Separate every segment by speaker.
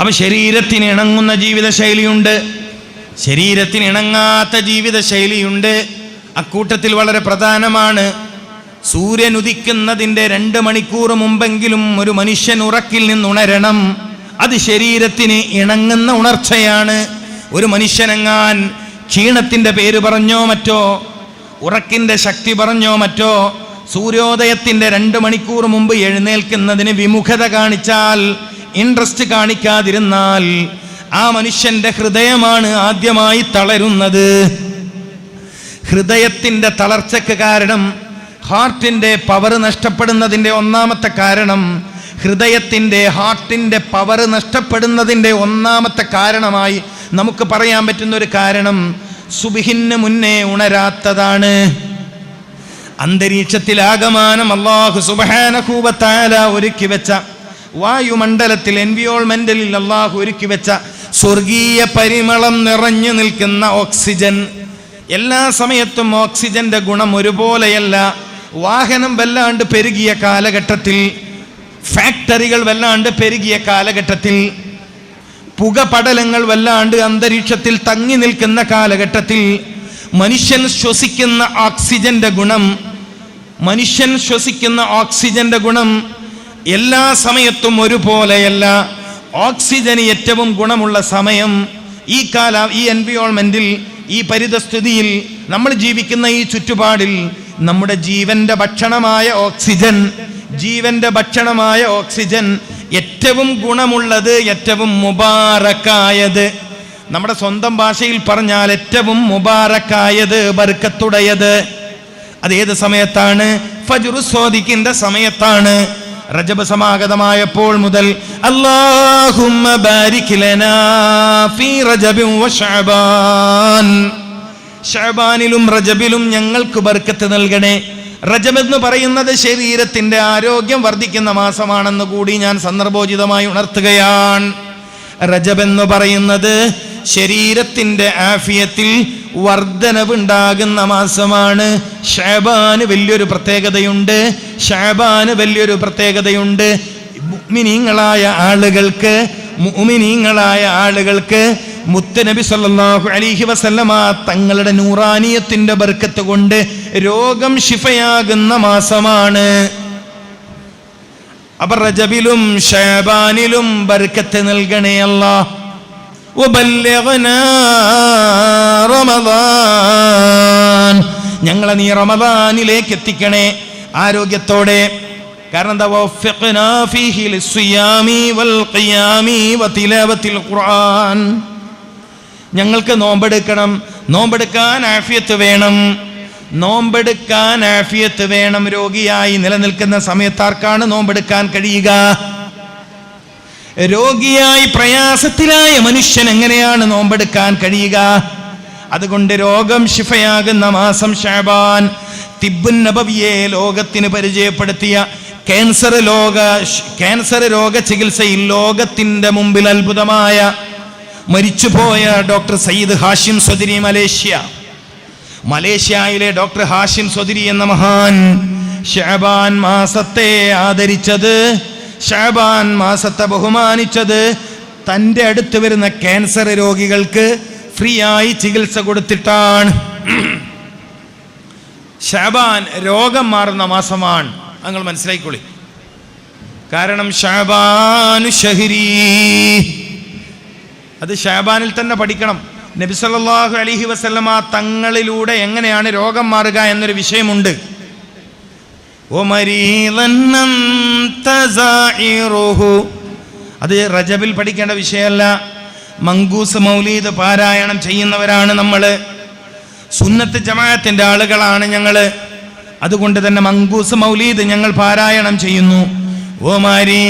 Speaker 1: അപ്പം ശരീരത്തിന് ഇണങ്ങുന്ന ജീവിതശൈലിയുണ്ട്. ശരീരത്തിന് ഇണങ്ങാത്ത ജീവിതശൈലിയുണ്ട്. അക്കൂട്ടത്തിൽ വളരെ പ്രധാനമാണ്. സൂര്യൻ ഉദിക്കുന്നതിന്റെ രണ്ട് മണിക്കൂർ മുമ്പെങ്കിലും ഒരു മനുഷ്യൻ ഉറക്കിൽ നിന്നുണരണം. അത് ശരീരത്തിന് ഇണങ്ങുന്ന ഉണർച്ചയാണ്. ഒരു മനുഷ്യനെങ്ങാൻ ക്ഷീണത്തിന്റെ പേര് പറഞ്ഞോ മറ്റോ ഉറക്കിന്റെ ശക്തി പറഞ്ഞോ മറ്റോ സൂര്യോദയത്തിന്റെ രണ്ട് മണിക്കൂർ മുമ്പ് എഴുന്നേൽക്കുന്നതിന് വിമുഖത കാണിച്ചാൽ ഇൻട്രസ്റ്റ് കാണിക്കാതിരുന്നാൽ ആ മനുഷ്യന്റെ ഹൃദയമാണ് ആദ്യമായി തളരുന്നത്. ഹൃദയത്തിന്റെ തളർച്ചയ്ക്ക് കാരണം ഹാർട്ടിന്റെ പവർ നഷ്ടപ്പെടുന്നതിന്റെ ഒന്നാമത്തെ കാരണം ഹൃദയത്തിന്റെ ഹാർട്ടിന്റെ പവർ നഷ്ടപ്പെടുന്നതിന്റെ ഒന്നാമത്തെ കാരണമായി നമുക്ക് പറയാൻ പറ്റുന്ന ഒരു കാരണം സുബിഹിന് മുന്നേ ഉണരാത്തതാണ്. അന്തരീക്ഷത്തിൽ ആകമാനം അള്ളാഹു സുബഹാനഹൂബത്താല ഒരുക്കി വെച്ച വായുമണ്ഡലത്തിൽ എൻവിയോൾമെന്റലിൽ അള്ളാഹു ഒരുക്കി വെച്ച സ്വർഗീയ പരിമളം നിറഞ്ഞു നിൽക്കുന്ന ഓക്സിജൻ എല്ലാ സമയത്തും ഓക്സിജന്റെ ഗുണം ഒരുപോലെയല്ല. വാഹനം വല്ലാണ്ട് പെരുകിയ കാലഘട്ടത്തിൽ ഫാക്ടറികൾ വല്ലാണ്ട് പെരുകിയ കാലഘട്ടത്തിൽ പുകപടലങ്ങൾ വല്ലാണ്ട് അന്തരീക്ഷത്തിൽ തങ്ങി നിൽക്കുന്ന കാലഘട്ടത്തിൽ മനുഷ്യൻ ശ്വസിക്കുന്ന ഓക്സിജന്റെ ഗുണം മനുഷ്യൻ ശ്വസിക്കുന്ന ഓക്സിജന്റെ ഗുണം എല്ലാ സമയത്തും ഒരുപോലെയല്ല. ഓക്സിജന് ഏറ്റവും ഗുണമുള്ള സമയം ഈ കാല ഈ എൻവിയോൺമെന്റിൽ ഈ പരിതസ്ഥിതിയിൽ നമ്മൾ ജീവിക്കുന്ന ഈ ചുറ്റുപാടിൽ നമ്മുടെ ജീവന്റെ ഭക്ഷണമായ ഓക്സിജൻ ജീവന്റെ ഭക്ഷണമായ ഓക്സിജൻ ഏറ്റവും ഗുണമുള്ളത് ഏറ്റവും മുബാറക്കായത്. നമ്മുടെ സ്വന്തം ഭാഷയിൽ പറഞ്ഞാൽ ഏറ്റവും മുബാറക്കായത് ബർക്കത്തുടയത്. അത് ഏത് സമയത്താണ്? ഫജുറു സ്വാദിക്കിന്റെ സമയത്താണ്. റജബ് സമാഗതമായപ്പോൾ മുതൽ ലനാ ഫീ റജബിൻ റജബിലും ഞങ്ങൾക്ക് ബർക്കത്ത് നൽകണേ. റജബ് എന്ന് പറയുന്നത് ശരീരത്തിന്റെ ആരോഗ്യം വർദ്ധിക്കുന്ന മാസമാണെന്ന് കൂടി ഞാൻ സന്ദർഭോചിതമായി ഉണർത്തുകയാണ്. റജബ് എന്ന് പറയുന്നത് ശരീരത്തിന്റെ ആഫിയത്തിൽ വർധനവുണ്ടാകുന്ന മാസമാണ് ഷാബാന് വലിയൊരു പ്രത്യേകതയുണ്ട്. ഷാബാന് വലിയൊരു പ്രത്യേകതയുണ്ട്. മുഅ്മിനീങ്ങളായ ആളുകൾക്ക് മുഅ്മിനീങ്ങളായ ആളുകൾക്ക് മുത്തനബി സല്ലാഹു അലൈഹി വസല്ലമ തങ്ങളുടെ നൂറാനിയത്തിന്റെ ബർക്കത്ത് കൊണ്ട് രോഗം ശിഫയാകുന്ന മാസമാണ്. അപ്പൊ റജബിലും ഷാബാനിലും ബർക്കത്ത് നൽകണേ അല്ലാ ഞങ്ങളെ നീ റമദാനിലേക്ക് എത്തിക്കണേ ആരോഗ്യത്തോടെ. കാരണം ഖുർആൻ. ഞങ്ങൾക്ക് നോമ്പെടുക്കണം. നോമ്പെടുക്കാൻ ആഫിയത്ത് വേണം. നോമ്പെടുക്കാൻ ആഫിയത്ത് വേണം. രോഗിയായി നിലനിൽക്കുന്ന സമയത്താർക്കാണ് നോമ്പെടുക്കാൻ കഴിയുക? രോഗിയായി പ്രയാസത്തിലായ മനുഷ്യൻ എങ്ങനെയാണ് നോമ്പെടുക്കാൻ കഴിയുക? അതുകൊണ്ട് രോഗം ശിഫയാകുന്ന മാസം ഷാബാൻ തിബുൻ നബവിയെ ലോകത്തിന് പരിചയപ്പെടുത്തിയ ക്യാൻസർ ലോക ക്യാൻസർ രോഗ ചികിത്സയിൽ ലോകത്തിന്റെ മുമ്പിൽ അത്ഭുതമായ മരിച്ചുപോയ ഡോക്ടർ സയ്യിദ് ഹാഷിം സ്വദിരി മലേഷ്യ. മലേഷ്യയിലെ ഡോക്ടർ ഹാഷിം സ്വദിരി എന്ന മഹാൻ ഷാബാൻ മാസത്തെ ആദരിച്ചത് ഷാബാൻ മാസത്തെ ബഹുമാനിച്ചത് തന്റെ അടുത്ത് വരുന്ന ക്യാൻസർ രോഗികൾക്ക് ഫ്രീ ആയി ചികിത്സ കൊടുത്തിട്ടാണ്. ഷാബാൻ രോഗം മാറുന്ന മാസമാണ്. നിങ്ങൾ മനസ്സിലാക്കിക്കൊള്ളി കാരണം ഷാബാനു ഷഹരി. അത് ഷാബാനിൽ തന്നെ പഠിക്കണം. നബിസല്ലാഹു അലഹി വസല്ലമ തങ്ങളിലൂടെ എങ്ങനെയാണ് രോഗം മാറുക എന്നൊരു വിഷയമുണ്ട്. അത് റജബിൽ പഠിക്കേണ്ട വിഷയമല്ല. മങ്കൂസ് മൗലീദ് പാരായണം ചെയ്യുന്നവരാണ് നമ്മൾ സുന്നത്ത് ജമാത്തിന്റെ ആളുകളാണ് ഞങ്ങൾ അതുകൊണ്ട് തന്നെ മങ്കൂസ് മൗലീദ് ഞങ്ങൾ പാരായണം ചെയ്യുന്നു. ഓ മരീ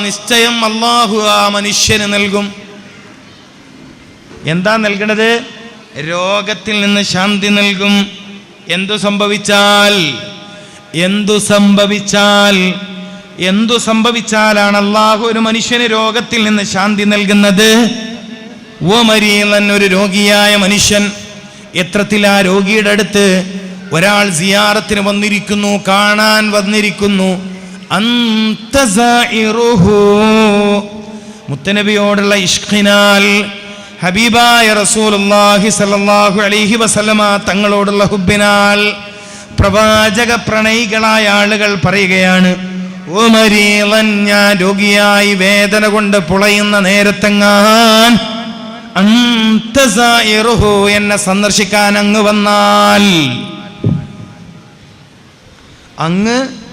Speaker 1: നിശ്ചയം അള്ളാഹു ആ മനുഷ്യന് നൽകും. എന്താ നൽകണത്? രോഗത്തിൽ നിന്ന് ശാന്തി നൽകും. എന്തു സംഭവിച്ചാൽ? എന്തു സംഭവിച്ചാൽ? എന്തു സംഭവിച്ചാലാണ് അള്ളാഹു ഒരു മനുഷ്യന് രോഗത്തിൽ നിന്ന് ശാന്തി നൽകുന്നത്? ഓ മരീലൻ ഒരു രോഗിയായ മനുഷ്യൻ. എത്രത്തിൽ ആ രോഗിയുടെ അടുത്ത് ഒരാൾ സിയാറത്തിന് വന്നിരിക്കുന്നു കാണാൻ വന്നിരിക്കുന്നു. മുത്തനബിയോടുള്ള ഇഷ്കിനാൽ ഹബീബായ റസൂലുള്ളാഹി സല്ലല്ലാഹു അലൈഹി വസല്ലമ തങ്ങളോടുള്ള ഹുബിനാൽ പ്രവാചക പ്രണയികളായ ആളുകൾ പറയുകയാണ് "ഓ മരീളൻ, ഞാൻ രോഗിയായി വേദന കൊണ്ട് പുളയുന്ന നേരത്തെങ്ങാൻ എന്നെ സന്ദർശിക്കാൻ അങ്ങ് വന്നാൽ. അങ്ങ്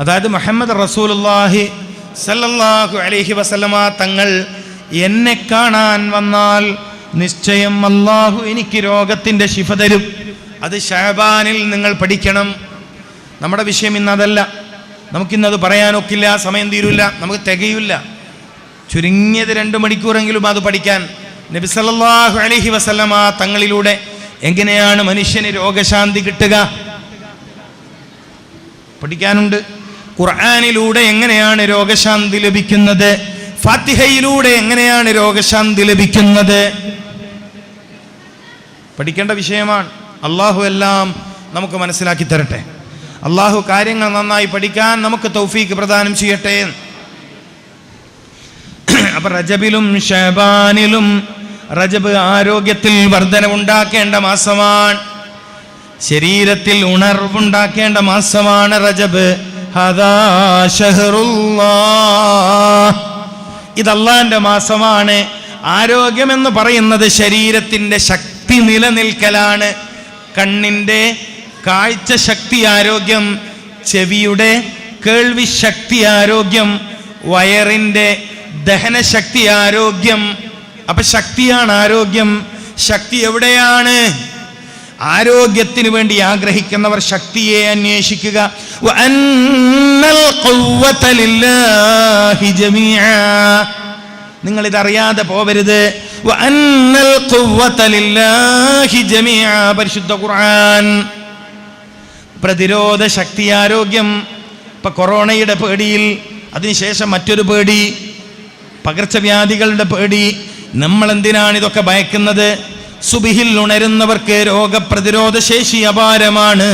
Speaker 1: അതായത് മുഹമ്മദ് റസൂലുള്ളാഹി സല്ലല്ലാഹു അലൈഹി വസല്ലമ തങ്ങൾ എന്നെ കാണാൻ വന്നാൽ നിശ്ചയം അള്ളാഹു എനിക്ക് രോഗത്തിന്റെ ശിഫ തരും. അത് ഷാബാനിൽ നിങ്ങൾ പഠിക്കണം. നമ്മുടെ വിഷയം ഇന്ന് അതല്ല നമുക്കിന്നത് പറയാനൊക്കില്ല സമയം തീരില്ല നമുക്ക് തികയില്ല. ചുരുങ്ങിയത് രണ്ട് മണിക്കൂറെങ്കിലും അത് പഠിക്കാൻ നബി സല്ലല്ലാഹു അലൈഹി വസല്ലമ തങ്ങളിലൂടെ എങ്ങനെയാണ് മനുഷ്യന് രോഗശാന്തി കിട്ടുക? പഠിക്കാനുണ്ട്. ഖുർആാനിലൂടെ എങ്ങനെയാണ് രോഗശാന്തി ലഭിക്കുന്നത്? ഫാത്തിഹയിലൂടെ എങ്ങനെയാണ് രോഗശാന്തി ലഭിക്കുന്നത്? പഠിക്കേണ്ട വിഷയമാണ്. അള്ളാഹു എല്ലാം നമുക്ക് മനസ്സിലാക്കി തരട്ടെ. അള്ളാഹു കാര്യങ്ങൾ നന്നായി പഠിക്കാൻ നമുക്ക് തൗഫീക്ക് പ്രദാനം ചെയ്യട്ടെ. അപ്പൊ റജബിലും ഷബാനിലും റജബ് ആരോഗ്യത്തിൽ വർധനവുണ്ടാക്കേണ്ട മാസമാണ്. ശരീരത്തിൽ ഉണർവുണ്ടാക്കേണ്ട മാസമാണ് റജബ്. ഹദാ. ഇത് അള്ളാന്റെ മാസമാണ്. ആരോഗ്യമെന്ന് പറയുന്നത് ശരീരത്തിന്റെ ശക്തി നിലനിൽക്കലാണ്. കണ്ണിന്റെ കാഴ്ച ശക്തി ആരോഗ്യം ചെവിയുടെ കേൾവി ശക്തി ആരോഗ്യം വയറിന്റെ ദഹനശക്തി ആരോഗ്യം. അപ്പൊ ശക്തിയാണ് ആരോഗ്യം. ശക്തി എവിടെയാണ്? ആരോഗ്യത്തിന് വേണ്ടി ആഗ്രഹിക്കുന്നവർ ശക്തിയെ അന്വേഷിക്കുക. നിങ്ങൾ ഇതറിയാതെ പോവരുത്. പരിശുദ്ധ ഖുർആൻ. പ്രതിരോധ ശക്തി ആരോഗ്യം. ഇപ്പൊ കൊറോണയുടെ പേടിയിൽ അതിനുശേഷം മറ്റൊരു പേടി. പകർച്ചവ്യാധികളുടെ പേടി. നമ്മൾ എന്തിനാണ് ഇതൊക്കെ ഭയക്കുന്നത്? സുബിഹിൽ ഉണരുന്നവർക്ക് രോഗപ്രതിരോധ ശേഷി അപാരമാണ്.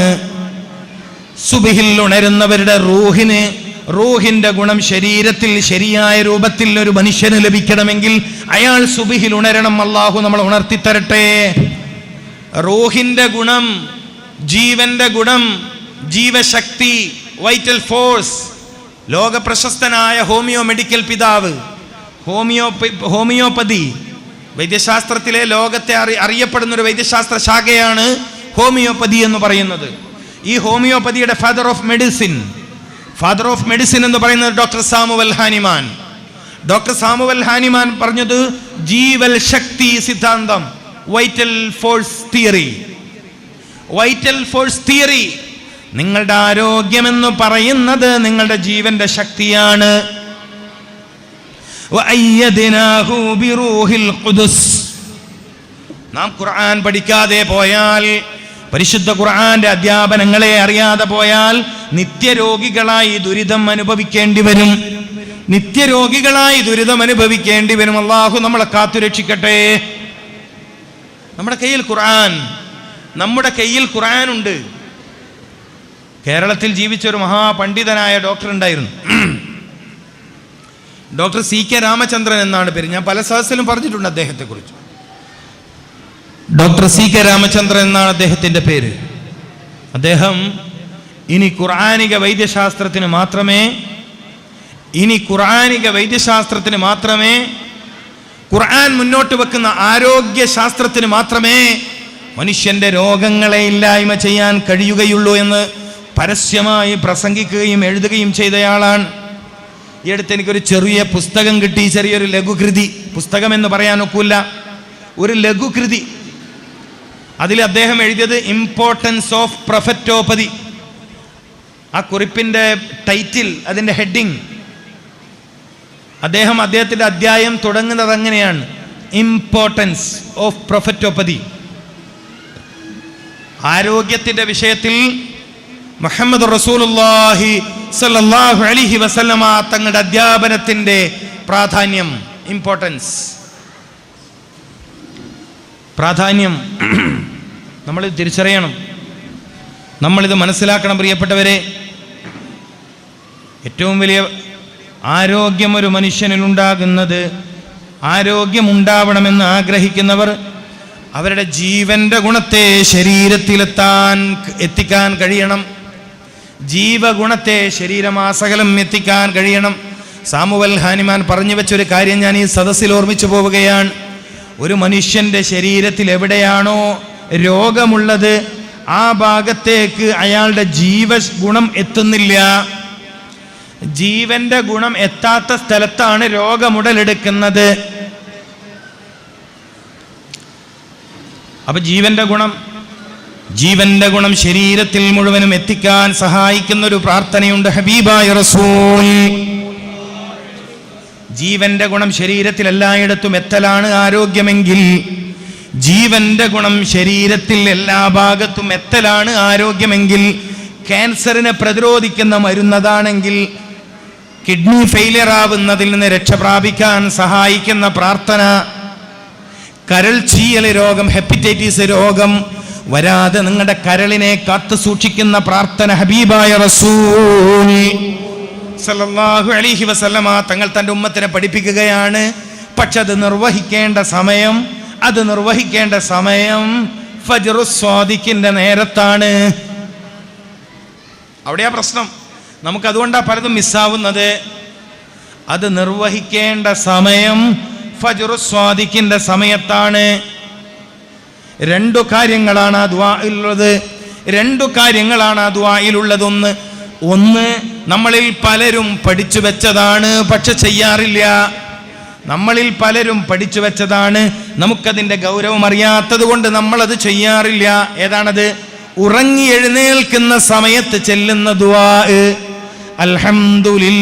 Speaker 1: സുബിഹിൽ ഉണരുന്നവരുടെ റൂഹിന് റൂഹിന്റെ ഗുണം ശരീരത്തിൽ ശരിയായ രൂപത്തിൽ ഒരു മനുഷ്യന് ലഭിക്കണമെങ്കിൽ അയാൾ സുബിഹിൽ ഉണരണം അള്ളാഹു നമ്മൾ ഉണർത്തിത്തരട്ടെ. റൂഹിന്റെ ഗുണം ജീവന്റെ ഗുണം ജീവശക്തി വൈറ്റൽ ഫോഴ്സ് ലോക പ്രശസ്തനായ ഹോമിയോ മെഡിക്കൽ പിതാവ് ഹോമിയോ ഹോമിയോപ്പതി വൈദ്യശാസ്ത്രത്തിലെ ലോകത്തെ അറി അറിയപ്പെടുന്ന ഒരു വൈദ്യശാസ്ത്ര ശാഖയാണ് ഹോമിയോപ്പതി എന്ന് പറയുന്നത്. ഈ ഹോമിയോപ്പതിയുടെ father of medicine father of medicine എന്ന് പറയുന്നത് doctor Samuel Hahnemann. Doctor Samuel Hahnemann പറഞ്ഞത് ജീവൽ ശക്തി സിദ്ധാന്തം vital force theory vital force theory നിങ്ങളുടെ ആരോഗ്യമെന്ന് പറയുന്നത് നിങ്ങളുടെ ജീവന്റെ ശക്തിയാണ്. നാം ഖുർആൻ പഠിക്കാതെ പോയാൽ പരിശുദ്ധ ഖുർആന്റെ അധ്യാപനങ്ങളെ അറിയാതെ പോയാൽ നിത്യരോഗികളായി ദുരിതം അനുഭവിക്കേണ്ടി വരും. നിത്യരോഗികളായി ദുരിതം അനുഭവിക്കേണ്ടി വരും. അള്ളാഹു നമ്മളെ കാത്തുരക്ഷിക്കട്ടെ നമ്മുടെ കയ്യിൽ ഖുർആൻ നമ്മുടെ കയ്യിൽ ഖുർആൻ ഉണ്ട്. കേരളത്തിൽ ജീവിച്ച ഒരു മഹാപണ്ഡിതനായ ഡോക്ടർ ഉണ്ടായിരുന്നു. ഡോക്ടർ സി കെ രാമചന്ദ്രൻ എന്നാണ് പേര്. ഞാൻ പല സദസ്സിലും പറഞ്ഞിട്ടുണ്ട് അദ്ദേഹത്തെക്കുറിച്ച്. ഡോക്ടർ സി കെ രാമചന്ദ്രൻ എന്നാണ് അദ്ദേഹത്തിന്റെ പേര്. അദ്ദേഹം ഇനി ഖുർആാനിക വൈദ്യശാസ്ത്രത്തിന് മാത്രമേ ഇനി ഖുർആാനിക വൈദ്യശാസ്ത്രത്തിന് മാത്രമേ ഖുർആൻ മുന്നോട്ട് വെക്കുന്ന ആരോഗ്യ ശാസ്ത്രത്തിന് മാത്രമേ മനുഷ്യന്റെ രോഗങ്ങളെ ഇല്ലായ്മ ചെയ്യാൻ കഴിയുകയുള്ളൂ എന്ന് പരസ്യമായി പ്രസംഗിക്കുകയും എഴുതുകയും ചെയ്തയാളാണ് ഈ അടുത്ത് എനിക്കൊരു ചെറിയ പുസ്തകം കിട്ടി ചെറിയൊരു ലഘുകൃതി. പുസ്തകം എന്ന് പറയാൻ ഒക്കില്ല. ഒരു ലഘുകൃതി. അതിൽ അദ്ദേഹം എഴുതിയത് ഇമ്പോർട്ടൻസ് ഓഫ് പ്രൊഫറ്റോപ്പതി ആ കുറിപ്പിന്റെ ടൈറ്റിൽ അതിന്റെ ഹെഡിങ് അദ്ദേഹം അദ്ദേഹത്തിന്റെ അധ്യായം തുടങ്ങുന്നത് അങ്ങനെയാണ്. ഇമ്പോർട്ടൻസ് ഓഫ് പ്രൊഫറ്റോപ്പതി ആരോഗ്യത്തിന്റെ വിഷയത്തിൽ മുഹമ്മദ് റസൂലുള്ളാഹി സല്ലല്ലാഹു അലൈഹി വസല്ലമ തങ്ങളുടെ അധ്യാപനത്തിന്റെ പ്രാധാന്യം ഇമ്പോർട്ടൻസ് പ്രാധാന്യം നമ്മളിത് തിരിച്ചറിയണം. നമ്മളിത് മനസ്സിലാക്കണം പ്രിയപ്പെട്ടവരെ. ഏറ്റവും വലിയ ആരോഗ്യം ഒരു മനുഷ്യനിലുണ്ടാകുന്നത് ആരോഗ്യമുണ്ടാവണമെന്ന് ആഗ്രഹിക്കുന്നവർ അവരുടെ ജീവന്റെ ഗുണത്തെ ശരീരത്തിലെത്താൻ എത്തിക്കാൻ കഴിയണം. ജീവഗുണത്തെ ശരീരമാസകലം എത്തിക്കാൻ കഴിയണം. സാമുവൽ ഹാനിമാൻ പറഞ്ഞു വെച്ചൊരു കാര്യം ഞാൻ ഈ സദസ്സിൽ ഓർമ്മിച്ചു പോവുകയാണ്. ഒരു മനുഷ്യന്റെ ശരീരത്തിൽ എവിടെയാണോ രോഗമുള്ളത് ആ ഭാഗത്തേക്ക് അയാളുടെ ജീവ ഗുണം എത്തുന്നില്ല. ജീവന്റെ ഗുണം എത്താത്ത സ്ഥലത്താണ് രോഗമുടലെടുക്കുന്നത്. അപ്പൊ ജീവന്റെ ഗുണം ജീവന്റെ ഗുണം ശരീരത്തിൽ മുഴുവനും എത്തിക്കാൻ സഹായിക്കുന്ന ഒരു പ്രാർത്ഥനയുണ്ട് ഹബീബായ റസൂൽ. ജീവന്റെ ഗുണം ശരീരത്തിൽ എല്ലായിടത്തും എത്തലാണ് ആരോഗ്യമെങ്കിൽ. ജീവന്റെ ഗുണം ശരീരത്തിൽ എല്ലാ ഭാഗത്തും എത്തലാണ് ആരോഗ്യമെങ്കിൽ. ക്യാൻസറിനെ പ്രതിരോധിക്കുന്ന മരുന്നതാണെങ്കിൽ കിഡ്നി ഫെയിലിയർ ആവുന്നതിൽ നിന്ന് രക്ഷ പ്രാപിക്കാൻ സഹായിക്കുന്ന പ്രാർത്ഥന. കരൾ ചീയൽ രോഗം ഹെപ്പറ്റൈറ്റിസ് രോഗം വരാതെ നിങ്ങളുടെ കരളിനെ കാത്തു സൂക്ഷിക്കുന്ന പ്രാർത്ഥന ഹബീബായ റസൂൽ സല്ലല്ലാഹു അലൈഹി വസല്ലമ തങ്ങൾ തന്റെ ഉമ്മത്തിനെ പഠിപ്പിക്കുകയാണ്. പക്ഷെ അത് നിർവഹിക്കേണ്ട സമയം അത് നിർവഹിക്കേണ്ട സമയം ഫജ്റു സ്വാദിക്കിന്റെ നേരത്താണ്. അവിടെയാ പ്രശ്നം. നമുക്ക് അതുകൊണ്ടാണ് പലതും മിസ്സാവുന്നത്. അത് നിർവഹിക്കേണ്ട സമയം ഫജ്റു സ്വാദിക്കിന്റെ സമയത്താണ്. രണ്ടു കാര്യങ്ങളാണ് ആ ദ്വായിലുള്ളത് രണ്ടു കാര്യങ്ങളാണ് ആ ദ്വായിലുള്ളതൊന്ന് ഒന്ന് നമ്മളിൽ പലരും പഠിച്ചു വെച്ചതാണ് പക്ഷെ ചെയ്യാറില്ല. നമ്മളിൽ പലരും പഠിച്ചു വെച്ചതാണ് നമുക്കതിന്റെ ഗൗരവം അറിയാത്തത് കൊണ്ട് നമ്മളത് ചെയ്യാറില്ല. ഏതാണത്? ഉറങ്ങി എഴുന്നേൽക്കുന്ന സമയത്ത് ചെല്ലുന്ന ദുവാ അൽഹംദുലില്ലാഹില്ലദീ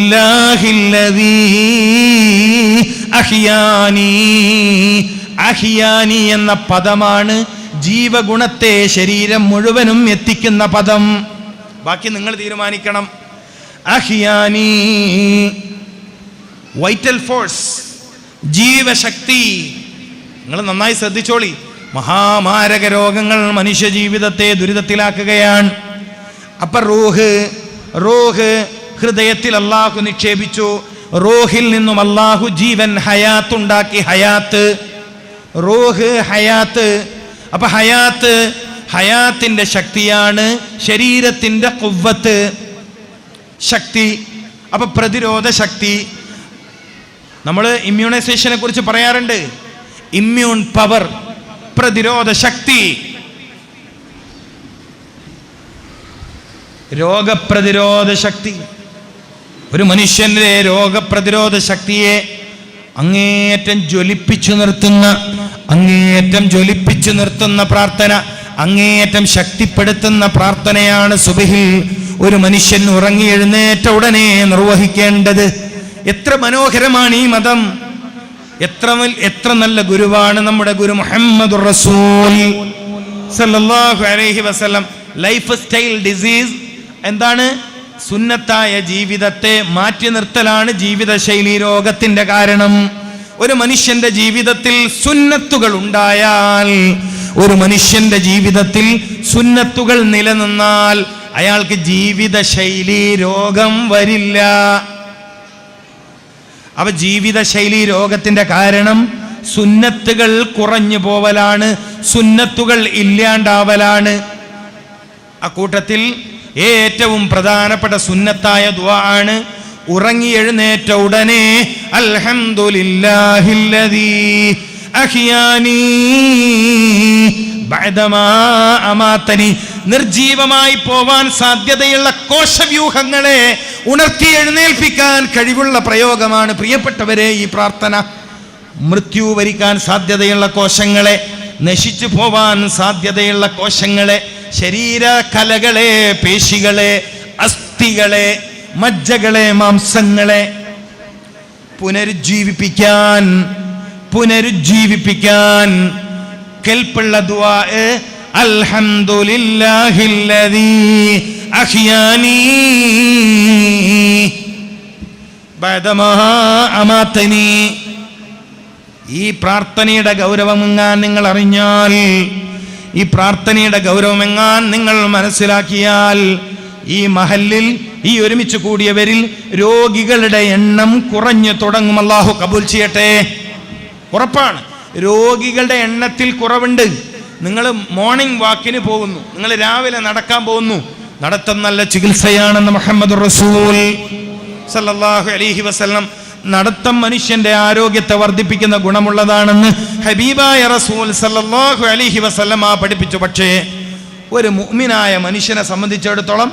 Speaker 1: അഹിയാനി അഹിയാനി എന്ന പദമാണ് ജീവഗുണത്തെ ശരീരം മുഴുവനും എത്തിക്കുന്ന പദം. ബാക്കി നിങ്ങൾ തീരുമാനിക്കണം. അഹിയാനി വൈറ്റൽ ഫോഴ്സ് ജീവശക്തി. നിങ്ങൾ നന്നായി ശ്രദ്ധിച്ചോളി. മഹാമാരക രോഗങ്ങൾ മനുഷ്യ ജീവിതത്തെ ദുരിതത്തിലാക്കുകയാണ്. അപ്പൊ റൂഹ് റൂഹ് ഹൃദയത്തിൽ അള്ളാഹു നിക്ഷേപിച്ചു. റോഹിൽ നിന്നും അള്ളാഹു ജീവൻ ഹയാത്ത് ഉണ്ടാക്കി ഹയാത്ത് റൂഹ് ഹയാത്ത്. അപ്പൊ ഹയാത്ത് ഹയാത്തിന്റെ ശക്തിയാണ് ശരീരത്തിന്റെ കുവ്വത്ത്. ശക്തി. അപ്പൊ പ്രതിരോധ ശക്തി. നമ്മൾ ഇമ്മ്യൂണൈസേഷനെ കുറിച്ച് പറയാറുണ്ട്. ഇമ്മ്യൂൺ പവർ പ്രതിരോധ ശക്തി. രോഗപ്രതിരോധ ശക്തി. ഒരു മനുഷ്യന്റെ രോഗപ്രതിരോധ ശക്തിയെ അങ്ങേയറ്റം ജ്വലിപ്പിച്ചു നിർത്തുന്ന അങ്ങേയറ്റം ജ്വലിപ്പിച്ചു നിർത്തുന്ന പ്രാർത്ഥന അങ്ങേയറ്റം ശക്തിപ്പെടുത്തുന്ന പ്രാർത്ഥനയാണ് സുബഹിൽ ഒരു മനുഷ്യൻ ഉറങ്ങി എഴുന്നേറ്റ ഉടനെ നിർവഹിക്കേണ്ടത്. എത്ര മനോഹരമാണ് ഈ മതം. എത്ര എത്ര നല്ല ഗുരുവാണ് നമ്മുടെ ഗുരു മുഹമ്മദ് റസൂൽ. സല്ലല്ലാഹു അലൈഹി വസല്ലം. ലൈഫ് സ്റ്റൈൽ ഡിസീസ് എന്താണ്? സുന്നത്തായ ജീവിതത്തെ മാറ്റി നിർത്തലാണ് ജീവിതശൈലി രോഗത്തിന്റെ കാരണം. ഒരു മനുഷ്യന്റെ ജീവിതത്തിൽ സുന്നത്തുകൾ ഉണ്ടായാൽ ഒരു മനുഷ്യന്റെ ജീവിതത്തിൽ സുന്നത്തുകൾ നിലനിന്നാൽ അയാൾക്ക് ജീവിതശൈലി രോഗം വരില്ല. അവ ജീവിതശൈലി രോഗത്തിന്റെ കാരണം സുന്നത്തുകൾ കുറഞ്ഞു പോവലാണ് സുന്നത്തുകൾ ഇല്ലാണ്ടാവലാണ്. അക്കൂട്ടത്തിൽ ഏറ്റവും പ്രധാനപ്പെട്ട സുന്നത്തായ ദുആ ആണ്. ഉറങ്ങി എഴുന്നേറ്റ ഉടനെ അൽഹംദുലില്ലാഹില്ലദീ അമാതനി. നിർജീവമായി പോവാൻ സാധ്യതയുള്ള കോശവ്യൂഹങ്ങളെ ഉണർത്തി എഴുന്നേൽപ്പിക്കാൻ കഴിവുള്ള പ്രയോഗമാണ് പ്രിയപ്പെട്ടവരെ ഈ പ്രാർത്ഥന. മൃത്യു വരിക്കാൻ സാധ്യതയുള്ള കോശങ്ങളെ നശിച്ചു പോവാൻ സാധ്യതയുള്ള കോശങ്ങളെ ശരീരകലകളെ പേശികളെ അസ്ഥികളെ മജ്ജകളെ മാംസങ്ങളെ പുനരുജ്ജീവിപ്പിക്കാൻ പുനരുജ്ജീവിപ്പിക്കാൻ. കെൽപ്പുള്ള ദുആ അൽഹംദുലില്ലാഹില്ലദീ ഈ പ്രാർത്ഥനയുടെ ഗൗരവമെങ്ങാൻ നിങ്ങൾ അറിഞ്ഞാൽ ഈ പ്രാർത്ഥനയുടെ ഗൗരവമെങ്ങാൻ നിങ്ങൾ മനസ്സിലാക്കിയാൽ ഈ മഹല്ലിൽ ഈ ഒരുമിച്ച് കൂടിയവരിൽ രോഗികളുടെ എണ്ണം കുറഞ്ഞു തുടങ്ങും. അള്ളാഹു കബൂൽ ചെയ്യട്ടെ. ഉറപ്പാണ്. രോഗികളുടെ എണ്ണത്തിൽ കുറവുണ്ട്. നിങ്ങൾ മോർണിംഗ് വാക്കിന് പോകുന്നു. നിങ്ങൾ രാവിലെ നടക്കാൻ പോകുന്നു. നടത്തം നല്ല ചികിത്സയാണെന്ന് മുഹമ്മദ് റസൂൽ സല്ലാഹു അലഹി വസല്ലം നടത്തം മനുഷ്യന്റെ ആരോഗ്യത്തെ വർദ്ധിപ്പിക്കുന്ന ഗുണമുള്ളതാണെന്ന് ഹബീബായ റസൂൽ സല്ലാഹു അലിഹി വസല്ലമ പഠിപ്പിച്ചു. പക്ഷേ ഒരു മുഅ്മിനായ മനുഷ്യനെ സംബന്ധിച്ചിടത്തോളം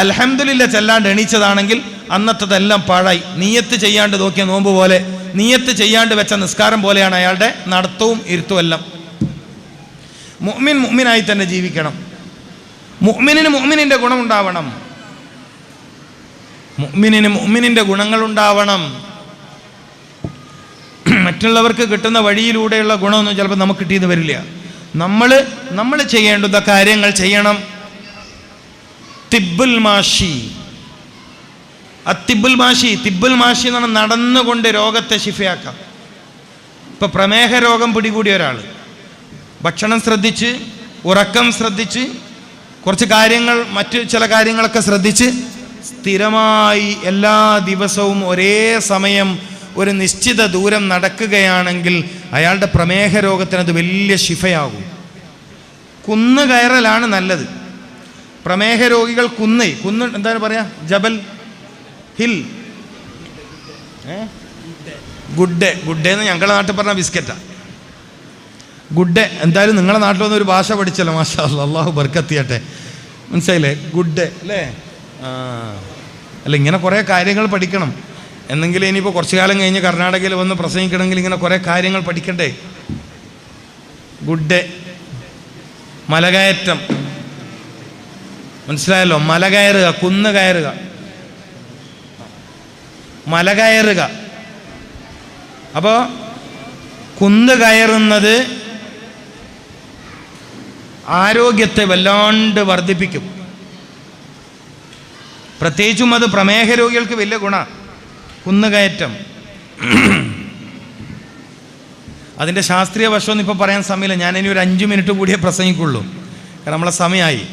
Speaker 1: അലഹമില്ല ചെല്ലാണ്ട് എണീച്ചതാണെങ്കിൽ അന്നത്തതെല്ലാം പാഴായി. നീയത്ത് ചെയ്യാണ്ട് നോക്കിയ നോമ്പ് പോലെ നീയത്ത് ചെയ്യാണ്ട് വെച്ച നിസ്കാരം പോലെയാണ് അയാളുടെ നടത്തവും ഇരുത്തും എല്ലാം. മുഅ്മിൻ മുഅ്മിനായി തന്നെ ജീവിക്കണം. മുഅ്മിനിന് മുഹ്മിനിന്റെ ഗുണമുണ്ടാവണം. മുഅ്മിനിന് ഗുണങ്ങൾ ഗുണങ്ങളുണ്ടാവണം. മറ്റുള്ളവർക്ക് കിട്ടുന്ന വഴിയിലൂടെയുള്ള ഗുണമൊന്നും ചിലപ്പോൾ നമുക്ക് കിട്ടിയെന്ന് വരില്ല. നമ്മൾ നമ്മൾ ചെയ്യേണ്ടുന്ന കാര്യങ്ങൾ ചെയ്യണം. തിബുൽ മാഷി. അത്തിബുൽ മാഷി തിബുൽ മാഷി എന്ന് പറഞ്ഞാൽ നടന്നുകൊണ്ട് രോഗത്തെ ശിഫയാക്കാം. ഇപ്പൊ പ്രമേഹ രോഗം പിടികൂടിയ ഒരാൾ. ഭക്ഷണം ശ്രദ്ധിച്ച് ഉറക്കം ശ്രദ്ധിച്ച് കുറച്ച് കാര്യങ്ങൾ മറ്റ് ചില കാര്യങ്ങളൊക്കെ ശ്രദ്ധിച്ച് സ്ഥിരമായി എല്ലാ ദിവസവും ഒരേ സമയം ഒരു നിശ്ചിത ദൂരം നടക്കുകയാണെങ്കിൽ അയാളുടെ പ്രമേഹ രോഗത്തിന് അത് വലിയ ശിഫയാകും. കുന്ന് കയറലാണ് നല്ലത്. പ്രമേഹ രോഗികൾ കുന്ന് കുന്ന് എന്താണ് പറയാ? ജബൽ ഹിൽ. ഗുഡ് ഗുഡ് എന്ന് ഞങ്ങളുടെ നാട്ടിൽ പറഞ്ഞ ബിസ്ക്കറ്റാ. ഗുഡ് എന്തായാലും നിങ്ങളുടെ നാട്ടിൽ ഒരു ഭാഷ പഠിച്ചല്ലോ മാഷാ അള്ളാഹു ബർക്കത്തിയട്ടെ. മനസ്സിലായില്ലേ? ഗുഡ് അല്ലേ? അല്ല ഇങ്ങനെ കുറേ കാര്യങ്ങൾ പഠിക്കണം. എന്നെങ്കിലും ഇനിയിപ്പോൾ കുറച്ചു കാലം കഴിഞ്ഞ് കർണാടകയിൽ വന്ന് പ്രസംഗിക്കണമെങ്കിൽ ഇങ്ങനെ കുറേ കാര്യങ്ങൾ പഠിക്കണ്ടേ? ഗുഡ് ഡേ മലകയറ്റം. മനസ്സിലായല്ലോ? മല കയറുക കുന്ന് കയറുക. മല കയറുക അപ്പോൾ കുന്ന് കയറുന്നത് ആരോഗ്യത്തെ വല്ലാണ്ട് വർദ്ധിപ്പിക്കും. പ്രത്യേകിച്ചും അത് പ്രമേഹ രോഗികൾക്ക് വലിയ ഗുണ. കുന്നുകയറ്റം. അതിന്റെ ശാസ്ത്രീയ വശമൊന്നും ഇപ്പോൾ പറയാൻ സമയമില്ല. ഞാനിനി ഒരു അഞ്ച് മിനിറ്റ് കൂടിയേ പ്രസംഗിക്കുള്ളൂ. കാരണം നമ്മളെ സമയമായി.